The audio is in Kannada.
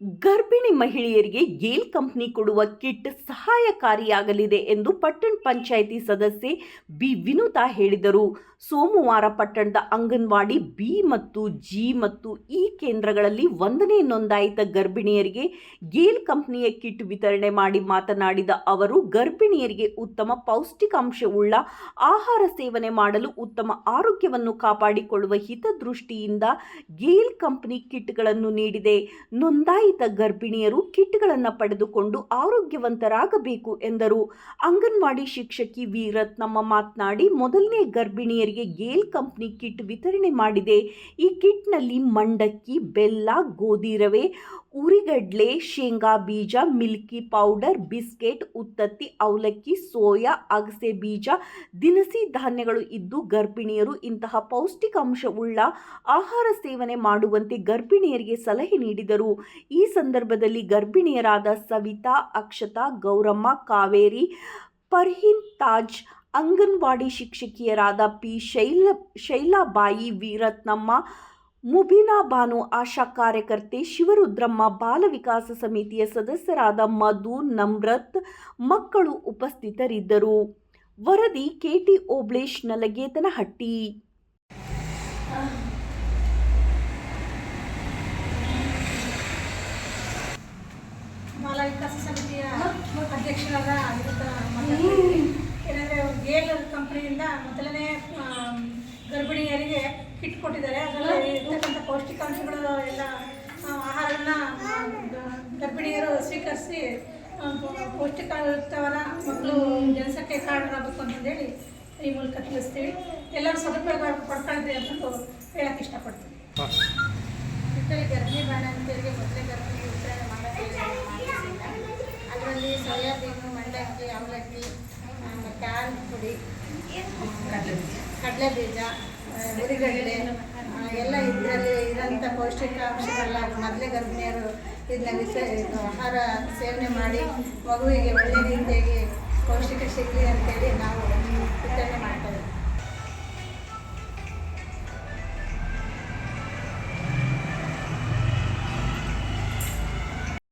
ಗರ್ಭಿಣಿ ಮಹಿಳೆಯರಿಗೆ ಗೇಲ್ ಕಂಪ್ನಿ ಕೊಡುವ ಕಿಟ್ ಸಹಾಯಕಾರಿಯಾಗಲಿದೆ ಎಂದು ಪಟ್ಟಣ ಪಂಚಾಯಿತಿ ಸದಸ್ಯೆ ಬಿ ವಿನುತಾ ಹೇಳಿದರು. ಸೋಮವಾರ ಪಟ್ಟಣದ ಅಂಗನವಾಡಿ ಬಿ ಮತ್ತು ಜಿ ಮತ್ತು ಇ ಕೇಂದ್ರಗಳಲ್ಲಿ ಒಂದನೇ ನೋಂದಾಯಿತ ಗರ್ಭಿಣಿಯರಿಗೆ ಗೇಲ್ ಕಂಪ್ನಿಯ ಕಿಟ್ ವಿತರಣೆ ಮಾಡಿ ಮಾತನಾಡಿದ ಅವರು, ಗರ್ಭಿಣಿಯರಿಗೆ ಉತ್ತಮ ಪೌಷ್ಟಿಕಾಂಶವುಳ್ಳ ಆಹಾರ ಸೇವನೆ ಮಾಡಲು ಉತ್ತಮ ಆರೋಗ್ಯವನ್ನು ಕಾಪಾಡಿಕೊಳ್ಳುವ ಹಿತದೃಷ್ಟಿಯಿಂದ ಗೇಲ್ ಕಂಪನಿ ಕಿಟ್ಗಳನ್ನು ನೀಡಿದೆ. ನೋಂದಾಯಿತ ಗರ್ಭಿಣಿಯರು ಕಿಟ್ಗಳನ್ನು ಪಡೆದುಕೊಂಡು ಆರೋಗ್ಯವಂತರಾಗಬೇಕು ಎಂದರು. ಅಂಗನವಾಡಿ ಶಿಕ್ಷಕಿ ವಿ ರತ್ನಮ್ಮ ಮಾತನಾಡಿ ಮೊದಲನೇ ಗರ್ಭಿಣಿಯರಿಗೆ ಗೇಲ್ ಕಂಪ್ನಿ ಕಿಟ್ ವಿತರಣೆ ಮಾಡಿದೆ. ಈ ಕಿಟ್ನಲ್ಲಿ ಮಂಡಕ್ಕಿ, ಬೆಲ್ಲ, ಗೋಧಿ ರವೆ, ಉರಿಗಡ್ಲೆ, ಶೇಂಗಾ ಬೀಜ, ಮಿಲ್ಕಿ ಪೌಡರ್, ಬಿಸ್ಕೆಟ್, ಉತ್ತತ್ತಿ, ಅವಲಕ್ಕಿ, ಸೋಯಾ, ಅಗಸೆ ಬೀಜ, ದಿನಸಿ ಧಾನ್ಯಗಳು ಇದ್ದು ಗರ್ಭಿಣಿಯರು ಇಂತಹ ಪೌಷ್ಟಿಕಾಂಶವುಳ್ಳ ಆಹಾರ ಸೇವನೆ ಮಾಡುವಂತೆ ಗರ್ಭಿಣಿಯರಿಗೆ ಸಲಹೆ ನೀಡಿದರು. ಸಂದರ್ಭದಲ್ಲಿ ಗರ್ಭಿಣಿಯರಾದ ಸವಿತಾ, ಅಕ್ಷತಾ, ಗೌರಮ್ಮ, ಕಾವೇರಿ, ಪರ್ಹಿನ್ ತಾಜ್, ಅಂಗನವಾಡಿ ಶಿಕ್ಷಕಿಯರಾದ ಪಿ ಶೈಲ, ಶೈಲಾಬಾಯಿ ವೀರತ್ನಮ್ಮ, ಮುಬೀನಾ ಬಾನು, ಆಶಾ ಕಾರ್ಯಕರ್ತೆ, ಶಿವರುದ್ರಮ್ಮ, ಬಾಲ ವಿಕಾಸ ಸಮಿತಿಯ ಸದಸ್ಯರಾದ ಮಧು, ನಮ್ರತ್ ಮಕ್ಕಳು ಉಪಸ್ಥಿತರಿದ್ದರು. ವರದಿ ಕೆಟಿ ಓಬ್ಳೇಶ್, ನಲಗೇತನಹಟ್ಟಿ ಬಾಲ ವಿಕಾಸ ಸಮಿತಿಯ ಅಧ್ಯಕ್ಷರಾದ ಅನಿರುದ್ಧ ಏನಂದ್ರೆ ಗೇಲ್ ಕಂಪ್ನಿಯಿಂದ ಮೊದಲನೇ ಗರ್ಭಿಣಿಯರಿಗೆ ಕಿಟ್ ಕೊಟ್ಟಿದ್ದಾರೆ. ಅದರಲ್ಲಿ ಇರ್ತಕ್ಕಂಥ ಪೌಷ್ಟಿಕಾಂಶಗಳು ಎಲ್ಲ ಆ, ಆಹಾರಗಳನ್ನ ಗರ್ಭಿಣಿಯರು ಸ್ವೀಕರಿಸಿ ಪೌಷ್ಟಿಕಯುಕ್ತವರ ಮಕ್ಕಳು ಜನಸಂಖ್ಯೆ ಕಾರಣರಾಗಬೇಕು ಅಂತಂದೇಳಿ ಈ ಮೂಲಕ ತಿಳಿಸ್ತೀವಿ. ಎಲ್ಲರೂ ಸದುಪಯೋಗ ಪಡ್ಕೊಳ್ತೀವಿ ಅಂದ್ಬಿಟ್ಟು ಹೇಳಕ್ಕೆ ಇಷ್ಟಪಡ್ತೀವಿ ಇದರಲ್ಲಿ ಗರ್ಭಿಣಿ ಬಾಣಂತಿಯರಿಗೆ ಮೊದಲೇ ಗರ್ಭಿಣಿ ಉತ್ತರ ಮಾಡಿಸಿಲ್ಲ ಅದರಲ್ಲಿ ಸೋಯಾಬೀನು, ಮಂಡಕ್ಕಿ ಅವಲಕ್ಕಿ ಮತ್ತು ಪುಡಿ ಕಡಲೆ ಬೀಜ ಹುರಿಗಡಲೆ ಎಲ್ಲ ಇದರಲ್ಲಿ ಇರೋಂಥ ಪೌಷ್ಟಿಕಾಂಶಗಳನ್ನ ಮೊದಲೇ ಗರ್ಭಿಣಿಯರು ಇದನ್ನ ಇದು ಆಹಾರ ಸೇವನೆ ಮಾಡಿ ಮಗುವಿಗೆ ಒಳ್ಳೆ ರೀತಿಯಾಗಿ ಪೌಷ್ಟಿಕ ಸಿಗಲಿ ಅಂತೇಳಿ ನಾವು